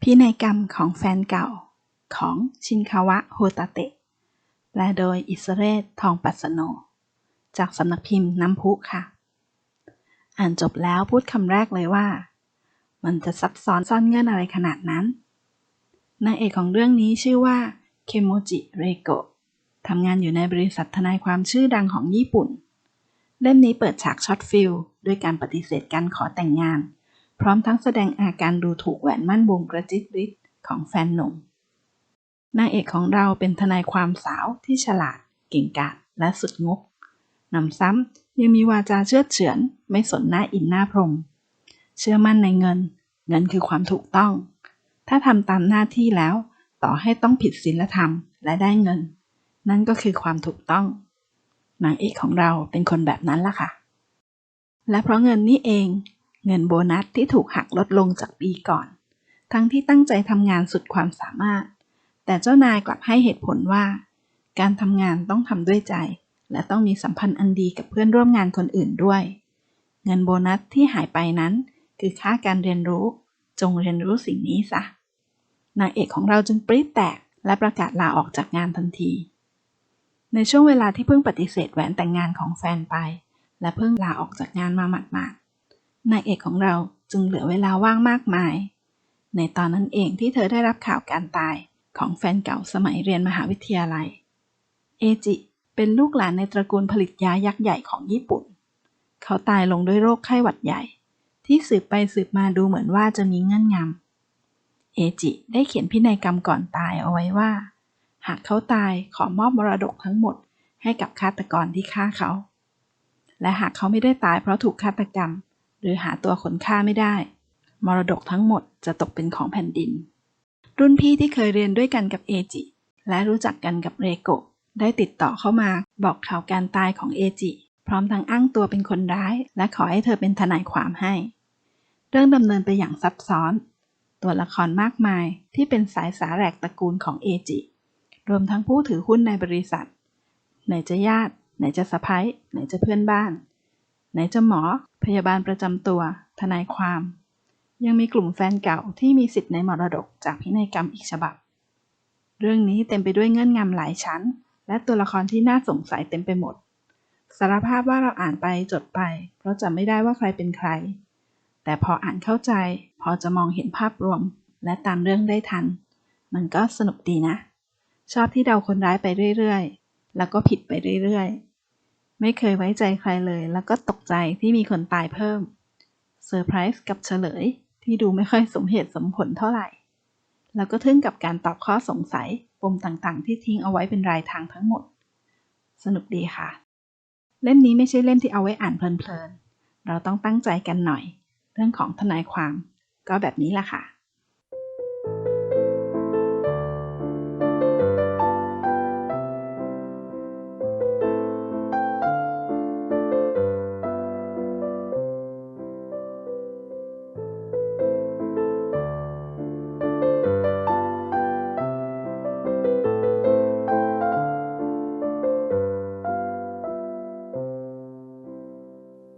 พินัยกรรมของแฟนเก่าของชินคาวะโฮตาเตะ แปลโดยอิสเรศทองปัสโน จากสำนักพิมพ์น้ำพุค่ะ อ่านจบแล้วพูดคำแรกเลยว่า มันจะซับซ้อนซ่อนเงื่อนอะไรขนาดนั้น นางเอกของเรื่องนี้ชื่อว่าเคโมจิเรโกะทำงานอยู่ในบริษัททนายความชื่อดังของญี่ปุ่น เล่มนี้เปิดฉากช็อตฟิลด้วยการปฏิเสธการขอแต่งงาน พร้อมทั้งแสดงอาการดูถูกแหวนมั่นวงกระจิตริดของแฟนหนุ่ม นางเอกของเราเป็นทนายความสาวที่ฉลาด เก่งกาจและสุดงกนำซ้ำยังมีวาจาเชื่อเฉือน ไม่สนหน้าอินหน้าพรม เชื่อมั่นในเงิน เงินคือความถูกต้อง ถ้าทำตามหน้าที่แล้ว ต่อให้ต้องผิดศีลธรรมและได้เงิน นั่นก็คือความถูกต้องนางเอกของเราเป็นคนแบบนั้นล่ะค่ะ และเพราะเงินนี่เอง เงินโบนัสที่ถูกหักลดลงจากปีก่อน ทั้งที่ตั้งใจทำงานสุดความสามารถ แต่เจ้านายกลับให้เหตุผลว่า การทำงานต้องทำด้วยใจ และต้องมีสัมพันธ์อันดีกับเพื่อนร่วมงานคนอื่นด้วย เงินโบนัสที่หายไปนั้น คือค่าการเรียนรู้ จงเรียนรู้สิ่งนี้ซะนางเอกของเราจึงปรี๊ดแตกและประกาศลาออกจากงานทันที ในช่วงเวลาที่เพิ่งปฏิเสธแหวนแต่งงานของแฟนไป และเพิ่งลาออกจากงานมาหมาดๆ นางเอกของเราจึงเหลือเวลาว่างมากมาย ในตอนนั้นเองที่เธอได้รับข่าวการตายของแฟนเก่าสมัยเรียนมหาวิทยาลัย เอจิ เป็นลูกหลานในตระกูลผลิตยายักษ์ใหญ่ของญี่ปุ่น เขาตายลงด้วยโรคไข้หวัดใหญ่ ที่สืบไปสืบมาดูเหมือนว่าจะมีเงื่อนงำ เอจิได้เขียนพินัยกรรมก่อนตายเอาไว้ว่า หากเขาตายขอมอบมรดกทั้งหมดให้กับฆาตกรที่ฆ่าเขา และหากเขาไม่ได้ตายเพราะถูกฆาตกรรม รือหาตัวคนฆ่าไม่ได้ มรดกทั้งหมดจะตกเป็นของแผ่นดิน รุ่นพี่ที่เคยเรียนด้วยกันกับเอจิ และรู้จักกันกับเรโกะได้ติดต่อเข้ามาบอกข่าวการตายของเอจิ พร้อมทั้งอ้างตัวเป็นคนร้าย และขอให้เธอเป็นทนายความให้ เรื่องดำเนินไปอย่างซับซ้อน ตัวละครมากมายที่เป็นสายสาแหลกตระกูลของเอจิ รวมทั้งผู้ถือหุ้นในบริษัท ไหนจะญาติ ไหนจะสะพ้ายไหนจะเพื่อนบ้าน ไหนจะหมอ พยาบาลประจำตัว ทนายความ ยังมีกลุ่มแฟนเก่าที่มีสิทธิ์ในมรดกจากพินัยกรรมอีกฉบับ เรื่องนี้เต็มไปด้วยเงื่อนงำหลายชั้น และตัวละครที่น่าสงสัยเต็มไปหมด สารภาพว่าเราอ่านไปจดไป เพราะจำไม่ได้ว่าใครเป็นใคร แต่พออ่านเข้าใจ พอจะมองเห็นภาพรวม และตามเรื่องได้ทัน มันก็สนุกดีนะ ชอบที่เดาคนร้ายไปเรื่อยๆ แล้วก็ผิดไปเรื่อยๆ ไม่เคยไว้ใจใครเลย แล้วก็ตกใจที่มีคนตายเพิ่มเซอร์ไพรส์กับเฉลยที่ดูไม่ค่อยสมเหตุสมผลเท่าไหร่ แล้วก็ทึ่งกับการตอบข้อสงสัยปมต่างๆ ที่ทิ้งเอาไว้เป็นรายทางทั้งหมด สนุกดีค่ะ เล่มนี้ไม่ใช่เล่มที่เอาไว้อ่านเพลินๆ เราต้องตั้งใจกันหน่อย เรื่องของทนายความก็แบบนี้แหละค่ะ